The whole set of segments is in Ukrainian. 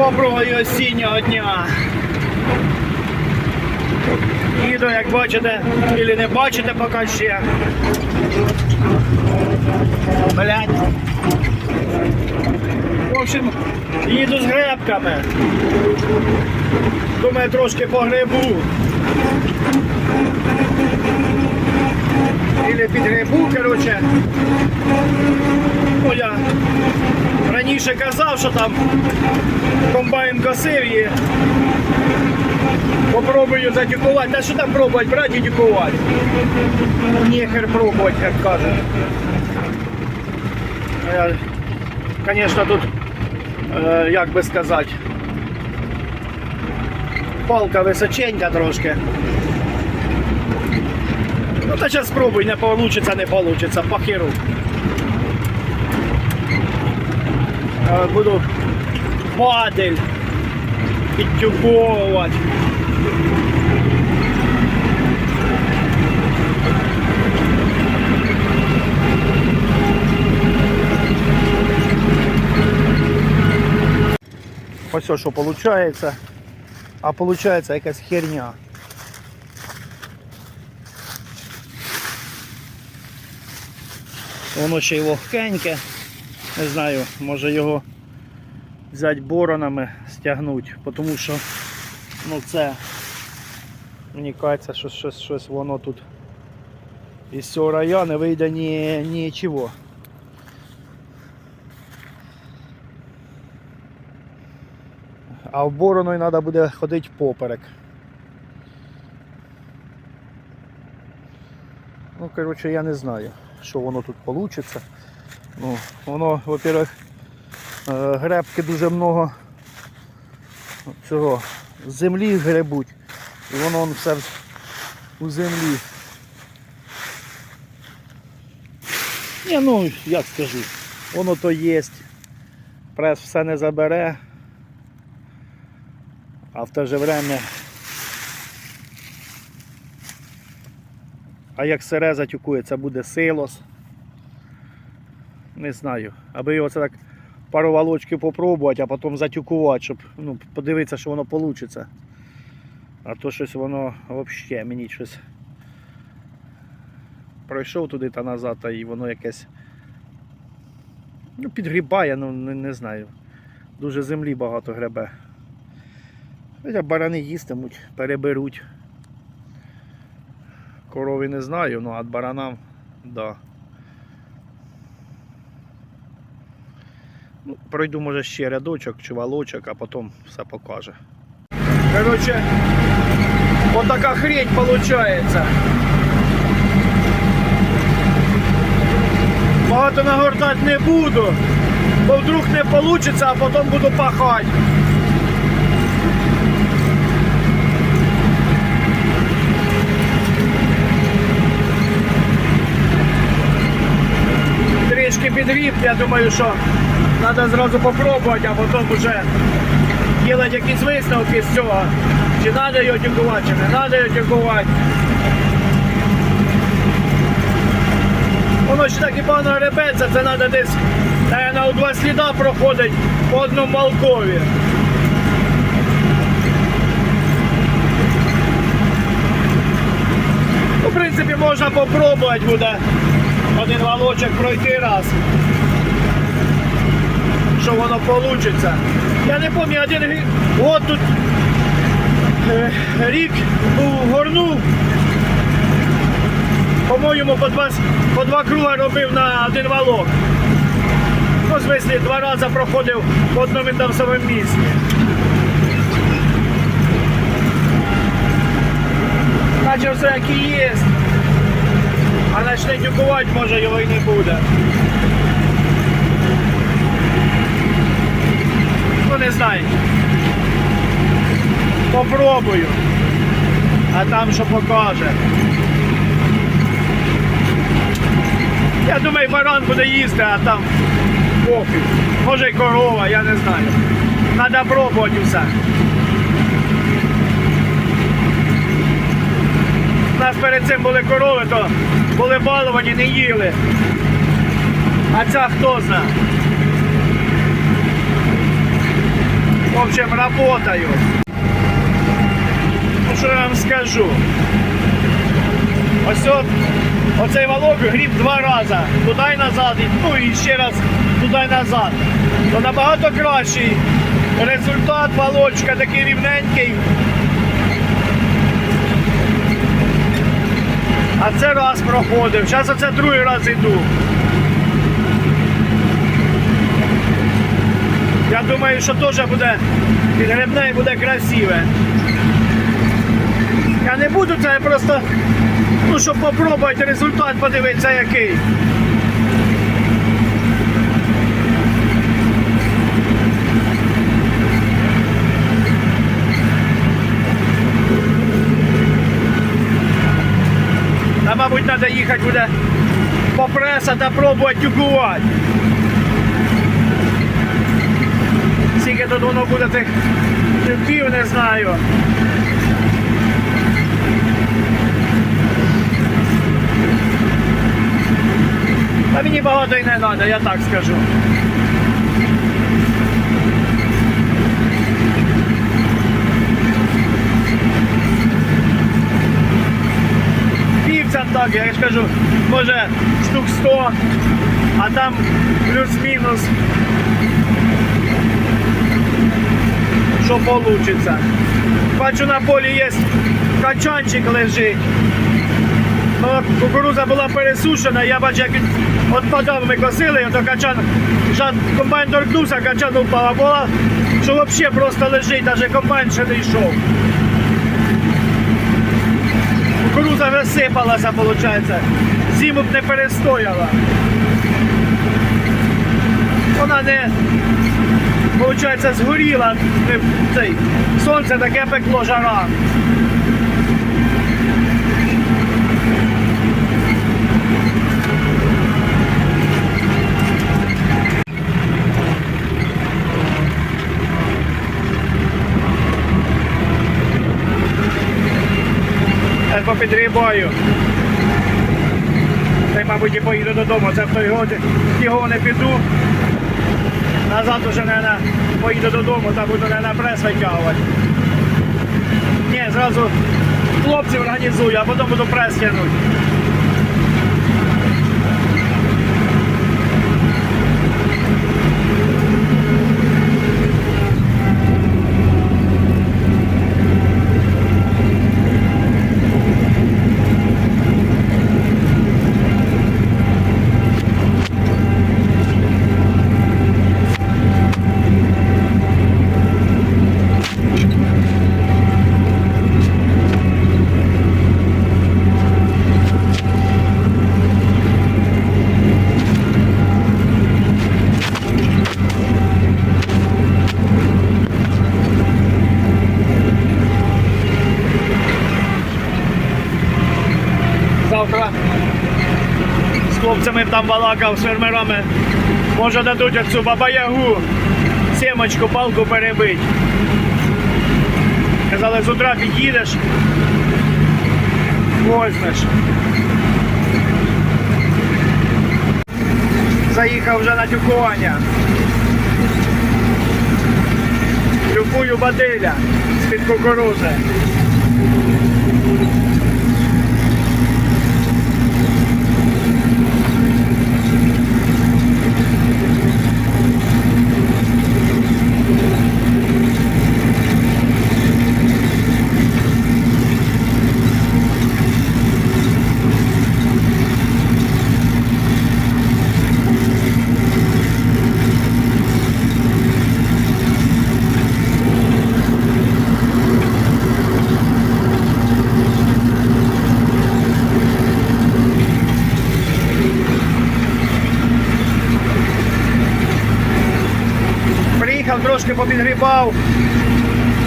Доброго і осіннього дня. Їду, як бачите, і не бачите поки ще. Блять. В общем, їду з гребками. Думаю, трошки погребу. Или підгребу, короче. Ну, я раніше казав, що там комбайн косив і попробую затюкувати. Та що там пробувати, брати і тюкувати? Нехер пробувати, як кажуть. Я, Звісно, тут, е, як би сказати, палка височенька трошки. Ну та зараз спробуй, не получится, не получится, по Буду падель підтюковувати. Ось що виходить. А виходить якась херня. Воно ще й вогкеньке. Не знаю, може його взяти боронами, стягнути, тому що ну це мені кажеться, що щось, щось воно тут із цього району не вийде ні, нічого. А в бороною треба буде ходити поперек. Ну, коротше, я не знаю, що воно тут вийде. Ну, воно, во-первых, е, гребки дуже много цього землі гребуть. І воно он все у землі. Ні, ну, як скажу, воно то є. Прес все не забере. А в те же время. А як сире затюкує, це буде силос. Не знаю. Аби його це так пару волочків попробувати, а потім затюкувати, щоб ну, подивитися, що воно вийде. А то щось воно взагалі мені щось пройшов туди та назад, і воно якесь ну, підгрібає, ну не, не знаю. Дуже землі багато гребе. Хоча барани їстимуть, переберуть. Корови не знаю, ну а баранам, да. Пройду може ще рядочок чи валочок, а потім все покаже. Короче, вот така хрень получается. Багато нагортати не буду, бо вдруг не вийде, а потім буду пахати. Трішки підгріб, я думаю, що треба зразу попробувати, а потім вже робити якісь висновки з цього. Чи треба його тюкувати, чи не треба його тюкувати. Воно ще так і погано гребеться, це треба десь на у два сліда проходить по одному малкові. Ну, в принципі, можна попробувати буде один волочок пройти раз. Що воно вийде. Я не пам'ятаю, один от тут е, рік був горнув. По-моєму, по два, по два круга робив на один валок. Ну, в смислі, два рази проходив по одному і тому самому місці. Наче все як і є. А почне дюкувати, може його і не буде. Не знаю. Попробую. А там що покаже. Я думаю, баран буде їсти, а там пофіг. Може й корова, я не знаю. Треба пробувати все. У нас перед цим були корови, то були баловані, не їли. А ця хто знає. В общем, работаю. Ну, що я вам скажу? Ось оцей валок гріб два рази. Туди і назад, ну і ще раз туди і назад. То набагато кращий результат валочка такий рівненький. А це раз проходив. Зараз оце другий раз іду. Я думаю, що теж буде підгребне і буде красиве. Я не буду це просто, ну, щоб попробувати результат подивитися який. А мабуть, треба їхати буде по преса та пробувати тюкувати. Скільки тут воно буде тих тюків, не знаю. Та мені багато і не треба, я так скажу. Півця так, я ж кажу, може штук 100, а там плюс-мінус. Що вийде. Бачу на полі є качанчик лежить. Ну, кукуруза була пересушена, я бачу, як відпадав, ми косили, то качан, комбайн торкнувся, качан упав, а була, що взагалі просто лежить, навіть комбайн ще не йшов. Кукуруза розсипалася, виходить. Зиму б не перестояла. Вона не, виходить, згоріла. Цей, сонце таке пекло жара. Я попідрібаю. Та й, мабуть, і поїду додому. Це в той годі його не піду. Назад уже, наверное, поїду додому та буду, наверное, прес витягувати. Ні, зразу хлопців організую, а потім буду прес тягнути. Там балакав, з фермерами. Може дадуть оцю бабаягу, сімочку, палку перебить. Казали, з утра під'їдеш, возьмеш. Заїхав вже на тюкування. Тюкую бадиля з-під кукурузи. Приїхав трошки попідгрібав.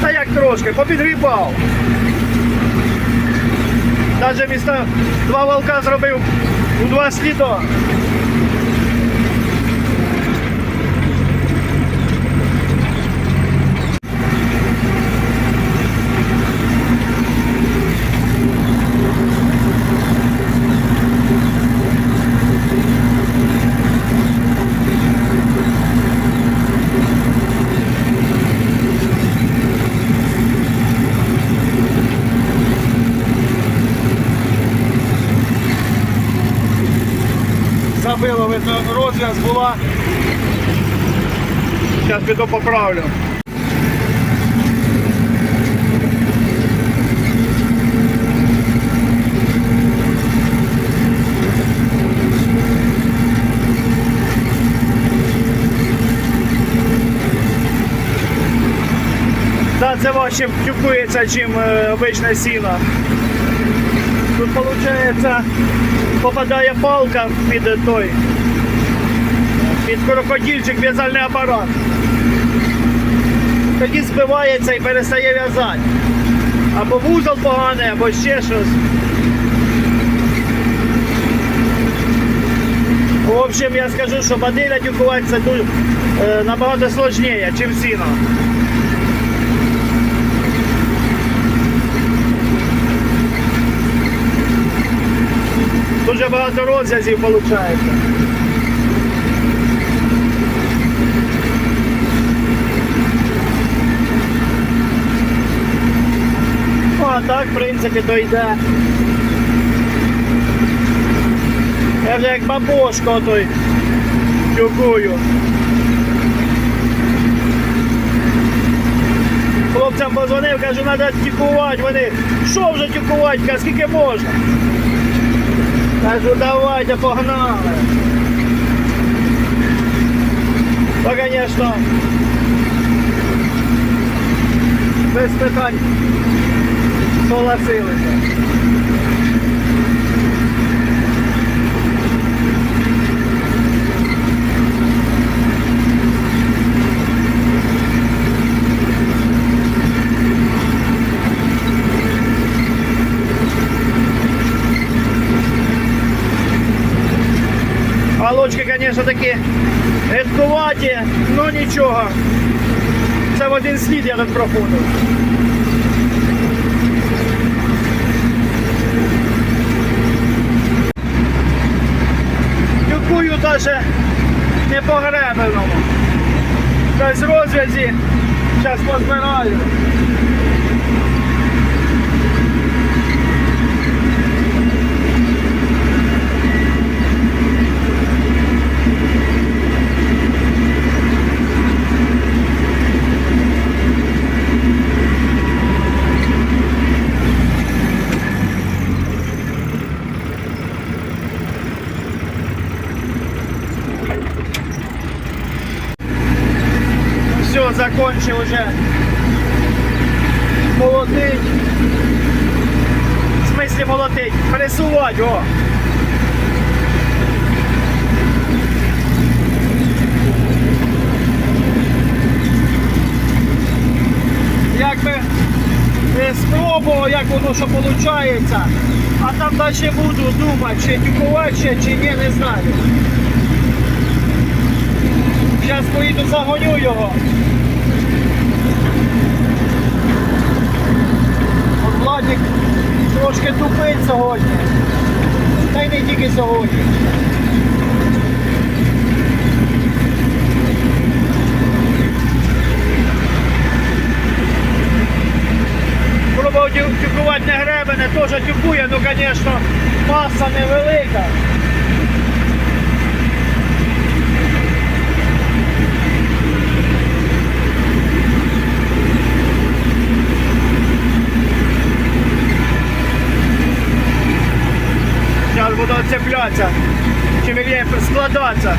Та як трошки, попідгрібав. Навіть міста два волка зробив у два сліда. Розв'яз була. Зараз піду поправлю. Да, це важче тюкується, чим е, обичне сіно. Тут виходить, попадає палка під той, під крокодильчик в'язальний апарат. Тоді збивається і перестає в'язати. Або вузол поганий, або ще щось. В общем, я скажу, що бадиля тюкувати це ду- е, набагато сложніше, ніж сіно. Дуже багато розв'язів виходить. Так, в принципі, то йде. Я вже як бабошко той тюкую. Хлопцям позвонив, кажу, треба тюкувати. Вони, що вже тюкувати, Кажу, скільки можна? Кажу, давайте, погнали. То, конечно, без питань согласилися. Молочки, конечно, такі рідкуваті, ну нічого. Це в один слід я тут проходив. Даже не по гребеному. Без розв'язі. Зараз позбираю. Все, закончил уже молотить. В молотить? Пресувати, о! Якби спробував, як воно що виходить, а там далі буду думати, чи тюкувати ще, чи ні, не знаю. Зараз поїду загоню його. От Владик трошки тупить сьогодні. Та й не тільки сьогодні. Пробував тюкувати не гребене, теж тюкує, ну звісно, маса невелика. Зараз буду цеплятися. Чи вернее складатися.